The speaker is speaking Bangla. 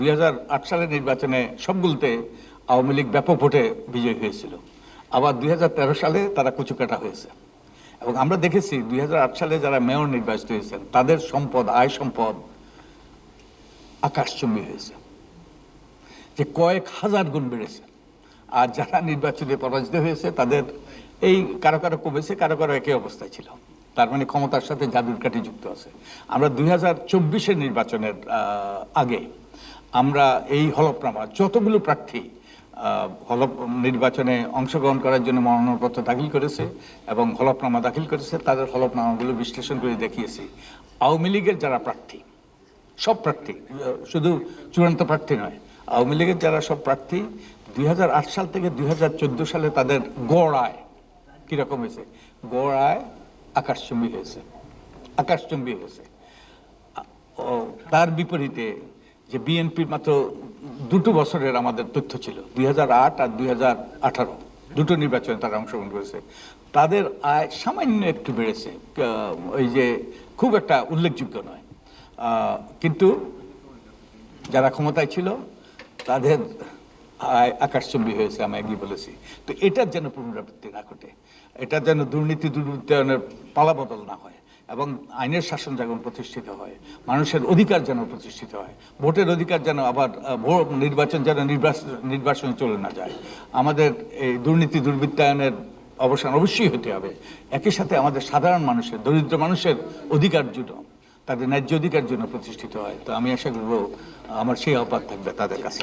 দুই হাজার আট সালের নির্বাচনে সবগুলোতে আওয়ামী লীগ ব্যাপক ভোটে বিজয়ী হয়েছিল। আবার দুই হাজার তেরো সালে তারা কুচুকাটা হয়েছে। এবং আমরা দেখেছি দুই হাজার আট সালে যারা মেয়র নির্বাচিত হয়েছেন, তাদের সম্পদ, আয় সম্পদ আকাশচুম্বী হয়েছে। যে কয়েক হাজার গুণ বেড়েছে। আর যারা নির্বাচনে পরাজিত হয়েছে, তাদের এই কারও কারও কমেছে, কারও কারও একই অবস্থায় ছিল। তার মানে ক্ষমতার সাথে জাদুর কাঠি যুক্ত আছে। আমরা দুই হাজার নির্বাচনের আগে আমরা এই হলফনামা, যতগুলো প্রার্থী হলফ নির্বাচনে অংশগ্রহণ করার জন্য মনোনয়নপত্র দাখিল করেছে এবং হলফনামা দাখিল করেছে, তাদের হলফনামাগুলো বিশ্লেষণ করে দেখিয়েছি। আওয়ামী লীগের যারা প্রার্থী, সব প্রার্থী, শুধু চূড়ান্ত প্রার্থী নয়, আওয়ামী লীগের যারা সব প্রার্থী, দুই হাজার আট সাল থেকে দুই হাজার চোদ্দ সালে তাদের গড় আয় কীরকম হয়েছে? গড় আয় আকাশচুম্বী হয়েছে। আকাশচুম্বী হয়েছে। তার বিপরীতে যে বিএনপির মাত্র দুটো বছরের আমাদের তথ্য ছিল, দুই হাজার আট আর দুই হাজার আঠারো। দুটো নির্বাচনে তারা অংশগ্রহণ করেছে। তাদের আয় সামান্য একটু বেড়েছে ওই যে খুব একটা উল্লেখযোগ্য নয়। কিন্তু যারা ক্ষমতায় ছিল, তাদের আয় আকাশচুম্বী হয়েছে, আমি একই বলেছি। তো এটার যেন পুনরাবৃত্তি না ঘটে, এটার যেন দুর্নীতি দুর্বৃত্তায়নের পালাবদল না হয়। এবং আইনের শাসন যেমন প্রতিষ্ঠিত হয়, মানুষের অধিকার যেন প্রতিষ্ঠিত হয়, ভোটের অধিকার যেন আবার ভোট নির্বাচন যেন নির্বাচন নির্বাচনে চলে না যায়। আমাদের এই দুর্নীতি, দুর্বৃত্তায়নের অবসান অবশ্যই হতে হবে। একই সাথে আমাদের সাধারণ মানুষের, দরিদ্র মানুষের অধিকার জন্য, তাদের ন্যায্য অধিকার জন্য প্রতিষ্ঠিত হয়। তো আমি আশা করব, আমার সেই আহ্বান থাকবে তাদের কাছে।